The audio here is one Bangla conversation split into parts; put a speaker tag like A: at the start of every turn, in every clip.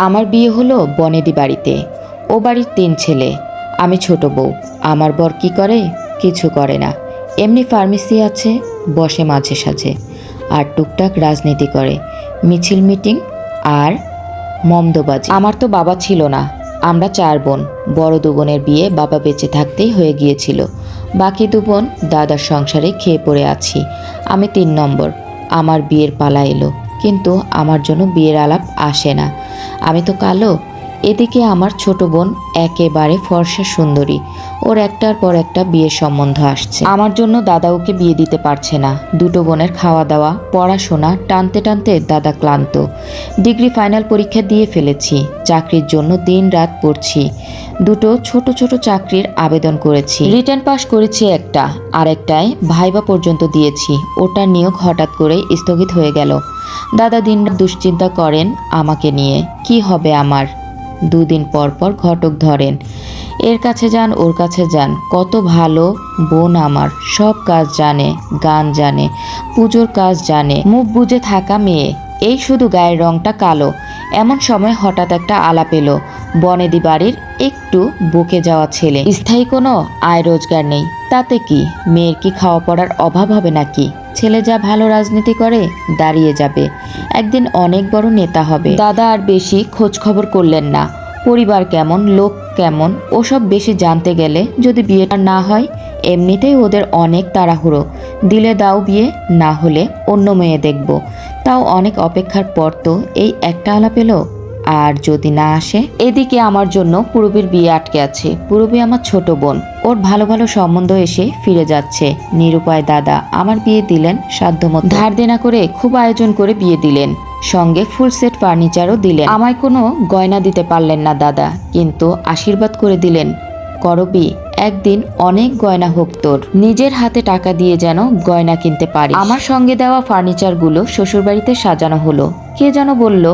A: আমার বিয়ে হলো বনেদি বাড়িতে। ও বাড়ির তিন ছেলে। আমি ছোট বউ। আমার বর কি করে? কিছু করে না। এমনি ফার্মেসি আছে, বসে মাঝে সাঝে। আর টুকটাক রাজনীতি করে। মিছিল মিটিং আর মমদবাজি। আমার তো বাবা ছিল না। আমরা চার বোন। বড় দু বোনের বিয়ে বাবা বেঁচে থাকতেই হয়ে গিয়েছিল। বাকি দু বোন দাদার সংসারে খেয়ে পড়ে আছি। আমি তিন নম্বর। আমার বিয়ের পালা এলো। কিন্তু আমার জন্য বিয়ের আলাপ আসে না। আমি তো কালো। এদিকে আমার ছোট বোন একেবারে ফর্সা সুন্দরী। ওর একটার পর একটা বিয়ের সম্বন্ধ আসছে। আমার জন্য দাদা ওকে বিয়ে দিতে পারছে না। দুটো বোনের খাওয়া দাওয়া, পড়াশোনা, টানতে টানতে দাদা ক্লান্ত। ডিগ্রি ফাইনাল পরীক্ষা দিয়ে ফেলেছি। চাকরির জন্য দিন রাত পড়ছি। দুটো ছোট ছোট চাকরির আবেদন করেছি। রিটার্ন পাস করেছি একটা আরেকটায় ভাইবা পর্যন্ত দিয়েছি। ওটার নিয়োগ হঠাৎ করে স্থগিত হয়ে গেল। দাদা দিন দুশ্চিন্তা করেন আমাকে নিয়ে। কি হবে আমার? দুদিন পর পর ঘটক ধরেন। এর কাছে যান, ওর কাছে যান। কত ভালো বোন আমার। সব কাজ জানে, গান জানে, পুজোর কাজ জানে। মুখ বুঝে থাকা মেয়ে। এই শুধু গায়ের রংটা কালো। এমন সময় হঠাৎ একটা আলাপ এলো। বনেদি বাড়ির একটু বকে যাওয়া ছেলে। স্থায়ী কোনো আয় রোজগার নেই। তাতে কি? মেয়ের কি খাওয়া পড়ার অভাব হবে নাকি? ছেলে যা ভালো রাজনীতি করে, দাঁড়িয়ে যাবে। একদিন অনেক বড় নেতা হবে। দাদা আর বেশি খোঁজ খবর করলেন না। পরিবার কেমন, লোক কেমন, ওসব বেশি জানতে গেলে যদি বিয়েটা না হয়, এমনিতেই ওদের অনেক তাড়াহুড়ো। দিলে দাও বিয়ে, না হলে অন্য মেয়ে দেখব। তাও অনেক অপেক্ষার পর তো এই একটা আলাপ এলো। আর যদি না আসে, এদিকে আমার জন্য পূরবীর বিয়ে আটকে আছে। পূরবী আমার ছোট বোন। ওর ভালো ভালো সম্বন্ধ এসে ফিরে যাচ্ছে। নিরুপায় দাদা আমার বিয়ে দিলেন সাধ্যমতো। ধার দেনা করে খুব আয়োজন করে বিয়ে দিলেন। সঙ্গে ফুল সেট ফার্নিচারও দিলেন। আমায় কোনো গয়না দিতে পারলেন না দাদা, কিন্তু আশীর্বাদ করে দিলেন। করবি, একদিন অনেক গয়না হোক তোর। নিজের হাতে টাকা দিয়ে যেন গয়না কিনতে পারি আমার সঙ্গে দেওয়া ফার্নিচারগুলো শ্বশুরবাড়িতে সাজানো হলো। কে যেন বলল,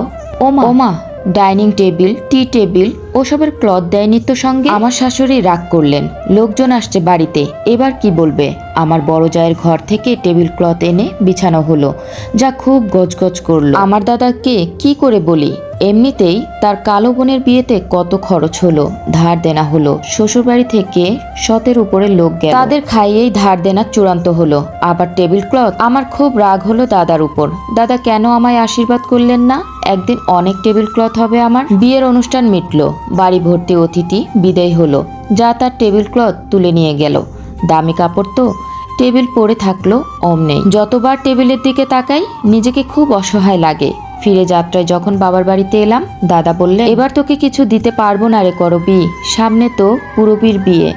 A: ওমা। ওমা। ডাইনিং টেবিল, টি টেবিল, ওসবের ক্লথ দেয় নিত্য সঙ্গে। আমার শাশুড়ি রাগ করলেন। লোকজন আসছে বাড়িতে। এবার কি বলবে? আমার বড় জায়ের ঘর থেকে টেবিল ক্লথ এনে বিছানো হলো, যা খুব গজগজ করল। আমার দাদাকে কি করে বলি? এমনিতেই তার কালো বোনের বিয়েতে কত খরচ হলো, ধার দেনা হলো, শ্বশুরবাড়ি থেকে শতের উপরে লোক গেল। তাদের খাইয়েই ধার দেনা চূড়ান্ত হলো। আবার টেবিল ক্লথ, আমার খুব রাগ হলো দাদার উপর। দাদা কেন আমায় আশীর্বাদ করলেন না? একদিন অনেক টেবিল ক্লথ হবে আমার। বিয়ের অনুষ্ঠান মিটলো, বাড়ি ভর্তি অতিথি বিদায় হলো। যা তার টেবিল ক্লথ তুলে নিয়ে গেল। দামি কাপড় তো, টেবিল পড়ে থাকল অমনেই যতবার টেবিলের দিকে তাকাই, নিজেকে খুব অসহায় লাগে। ফিরে যাত্রায় যখন বাবার বাড়িতে এলাম, দাদা বললে এবার তোকে কিছু দিতে পারব না রে করবি। সামনে তো পুরবীর বিয়ে।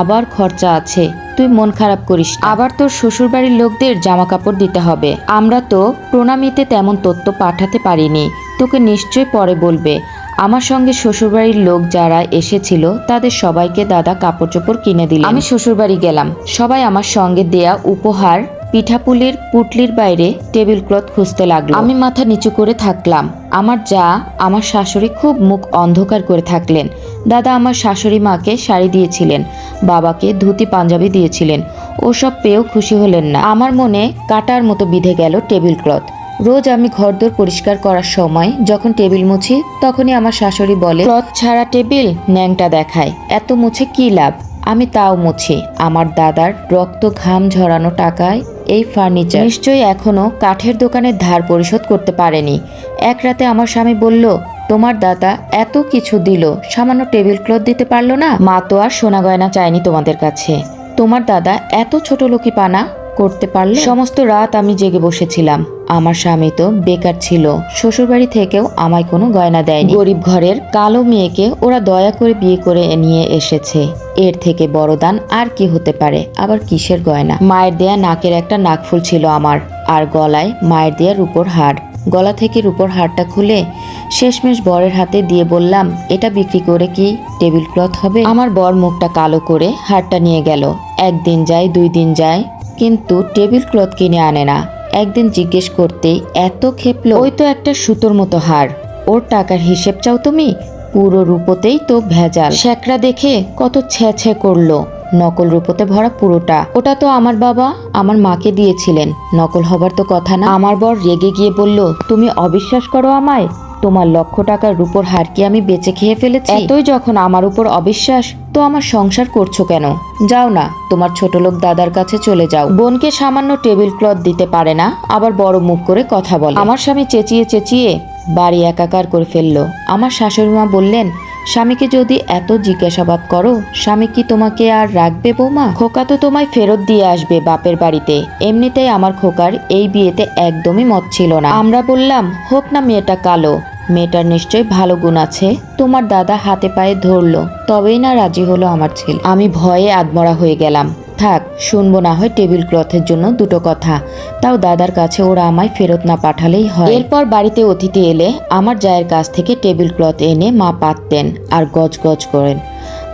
A: আবার খরচা আছে। তুই মন খারাপ করিস আবার তোর শ্বশুরবাড়ির লোকদের জামা কাপড় দিতে হবে। আমরা তো প্রণামীতে তেমন তথ্য পাঠাতে পারিনি। তোকে নিশ্চয় পরে বলবে। আমার সঙ্গে শ্বশুরবাড়ির লোক যারা এসেছিল, তাদের সবাইকে দাদা কাপড় চোপড় কিনে দিল আমি শ্বশুরবাড়ি গেলাম। সবাই আমার সঙ্গে দেয়া উপহার পিঠাপুলির পুটলির বাইরে টেবিল ক্লথ খুঁজতে লাগল। আমি মাথা নিচু করে থাকলাম। আমার যা, আমার শাশুড়ি খুব মুখ অন্ধকার করে থাকলেন। দাদা আমার শাশুড়ি মাকে শাড়ি দিয়েছিলেন, বাবাকে ধুতি পাঞ্জাবি দিয়েছিলেন। ওসব পেয়েও খুশি হলেন না। আমার মনে কাটার মতো বিধে গেল টেবিল ক্লথ রোজ আমি ঘরদোর পরিষ্কার করার সময় যখন টেবিল মুছি, তখনই আমার শাশুড়ি বলে, ক্লথ ছাড়া টেবিল ন্যাংটা দেখায়। এত মুছে কি লাভ? আমি তাও মুছি। আমার দাদার রক্ত ঘাম ঝরানো টাকায় এই ফার্নিচার নিশ্চয়ই এখনও কাঠের দোকানের ধার পরিশোধ করতে পারেনি। এক রাতে আমার স্বামী বলল, তোমার দাদা এত কিছু দিল, সামান্য টেবিল ক্লথ দিতে পারল না? মা তো আর সোনা গয়না চায়নি তোমাদের কাছে। তোমার দাদা এত ছোট লোকি পানা? করতে পারলে? সমস্ত রাত আমি জেগে বসেছিলাম। আমার স্বামী তো বেকার ছিল। শ্বশুরবাড়ি থেকেও আমায় কোনো গয়না দেয়নি। গরিব ঘরের কালো মেয়েকে ওরা দয়া করে বিয়ে করে নিয়ে এসেছে। এর থেকে বড় দান আর কি হতে পারে? আবার কিসের গয়না? মায়ের দেয়া নাকের একটা নাকফুল ছিল আমার। আর গলায় মায়ের দেয়া রূপোর হার। গলা থেকে রূপোর হারটা খুলে শেষমেশ বরের হাতে দিয়ে বললাম, এটা বিক্রি করে কি টেবিল ক্লথ হবে? আমার বর মুখটা কালো করে হারটা নিয়ে গেল। একদিন যায়, দুই দিন যায় কিন্তু টেবিল ক্লথ কিনে আনে না। একদিন জিজ্ঞেস করতে এত খেপলো, ওই তো একটা সুতোর মতো হার। ওর টাকার হিসেব চাও তুমি? পুরো রূপোতেই তো ভেজাল। শ্যাকরা দেখে কত ছ্যা ছ্যা করল। নকল রূপোতে ভরা পুরোটা। ওটা তো আমার বাবা, আমার মাকে দিয়েছিলেন। নকল হবার তো কথা না। আমার বর রেগে গিয়ে বলল, তুমি অবিশ্বাস করো আমায়। তোমার লক্ষ টাকার রূপর হার কি আমি বেঁচে খেয়ে ফেলেছি? এতই যখন আমার উপর অবিশ্বাস, তো আমার সংসার করছ কেন? যাও না, তোমার ছোট লোক দাদার কাছে চলে যাও। বোনকে সামান্য টেবিল ক্লথ দিতে পারে না, আবার বড় মুখ করে কথা বলে। আমার স্বামী চেঁচিয়ে চেঁচিয়ে বাড়ি একাকার করে ফেলল। আমার শাশুড়ি মা বললেন স্বামীকে যদি এত জিজ্ঞাসাবাদ করো, স্বামী কি তোমাকে আর রাখবে বৌমা? খোকা তো তোমায় ফেরত দিয়ে আসবে বাপের বাড়িতে। এমনিতেই আমার খোকার এই বিয়েতে একদমই মত ছিল না। আমরা বললাম, হোক না, মেয়েটা কালো। মেয়েটার নিশ্চয়ই ভালো গুণ আছে। তোমার দাদা হাতে পায়ে ধরলো। তবেই না রাজি হলো আমার ছেলে। আমি ভয়ে আদমরা হয়ে গেলাম। থাক, শুনব না হয় টেবিল ক্লথের জন্য দুটো কথা। তাও দাদার কাছে ওরা আমায় ফেরত না পাঠালেই হয়। এরপর বাড়িতে অতিথি এলে আমার জায়ের কাছ থেকে টেবিল ক্লথ এনে মা পাততেন আর গজ গজ করেন।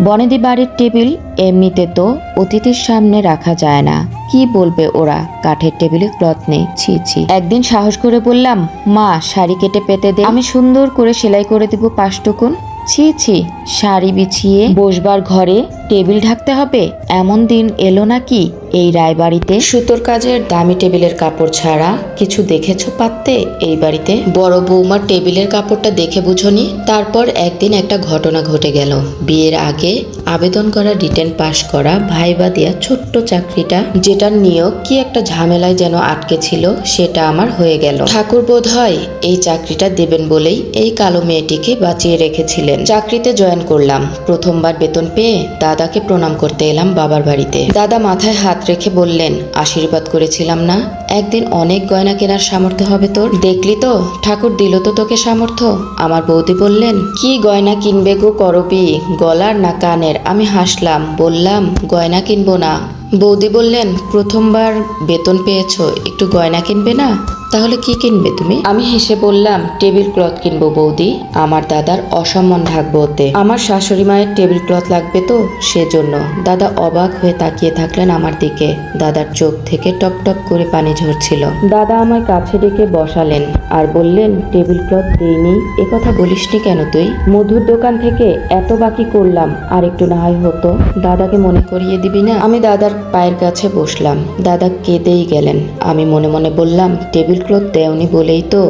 A: বনেদি বাড়ির টেবিল এমনিতে তো অতিথির সামনে রাখা যায় না। কি বলবে ওরা? কাঠের টেবিলে ক্লথ নেই। ছি ছি। একদিন সাহস করে বললাম, মা, শাড়ি কেটে পেতে দে। আমি সুন্দর করে সেলাই করে দিব পাঁচটুকুন। ছি ছি। শাড়ি বিছিয়ে বসবার ঘরে টেবিল ঢাকতে হবে? এমন দিন এলো নাকি এই রায়বাড়িতে? সুতোর কাজের দামি টেবিলের কাপড় ছাড়া কিছু দেখেছ পাততে এই বাড়িতে? বড় বৌমার টেবিলের কাপড়টা দেখে বুঝনি? তারপর একদিন একটা ঘটনা ঘটে গেল। বিয়ের আগে আবেদন করা রিটেন পাশ করা ভাইবা দেয়া ছোট্ট চাকরিটা, যেটার নিয়োগ কি একটা ঝামেলায় যেন আটকে ছিল, সেটা আমার হয়ে গেল। ঠাকুর বোধ হয় এই চাকরিটা দেবেন বলেই এই কালো মেয়েটিকে বাঁচিয়ে রেখেছিলেন। চাকরিতে জয়েন করলাম। প্রথমবার বেতন পেয়ে দাদাকে প্রণাম করতে এলাম বাবার বাড়িতে। দাদা মাথায় হাত রেখে বললেন, আশীর্বাদ করেছিলাম না। একদিন অনেক গয়না কেনার সামর্থ্য হবে তোর। দেখলি তো? ঠাকুর দিল তো তোকে সামর্থ্য। আমার বৌদি বললেন, কি গয়না কিনবে গো করবি? গলার না কানের? আমি হাসলাম, বললাম, গয়না কিনবো না। বৌদি বললেন, প্রথমবার বেতন পেয়েছ, একটু গয়না কিনবে না? তাহলে কি কিনবে তুমি? আমি হেসে বললাম টেবিল ক্লথ কিনবো বৌদি, আমার দাদার অসম্মান ঢাকবো ওতে। আমার শাশুড়ি মায়ের টেবিল ক্লথ লাগবে তো সেজন্য। দাদা অবাক হয়ে তাকিয়ে থাকলেন আমার দিকে। দাদার চোখ থেকে টপ টপ করে পানি ঝরছিল। দাদা আমায় কাছে ডেকে বসালেন আর বললেন টেবিল ক্লথ দেইনি, এ কথা বলিসনি কেন তুই? মধুর দোকান থেকে এত বাকি করলাম, আর একটু না হয় হতো। দাদাকে মনে করিয়ে দিবি না? আমি দাদার পায়ের কাছে বসলাম। দাদা কেঁদেই গেলেন। আমি মনে মনে বললাম টেবিল ক্লথ দেওনি বলেই তো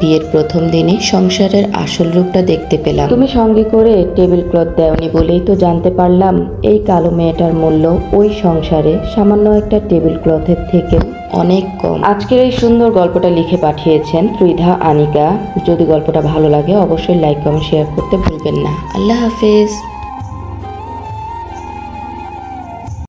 A: বিয়ের প্রথম দিনে সংসারের আসল রূপটা দেখতে পেলাম। তুমি সঙ্গে করে টেবিল ক্লথ দেওনি বলেই তো জানতে পারলাম এই কালো মেয়েটার মূল্য ওই সংসারে সামান্য একটা টেবিল ক্লথের থেকে অনেক কম। আজকের এই সুন্দর গল্পটা লিখে পাঠিয়েছেন ত্রিধা আনিকা। যদি গল্পটা ভালো লাগে অবশ্যই লাইক কমেন্ট শেয়ার করতে ভুলবেন না। আল্লাহ হাফেজ।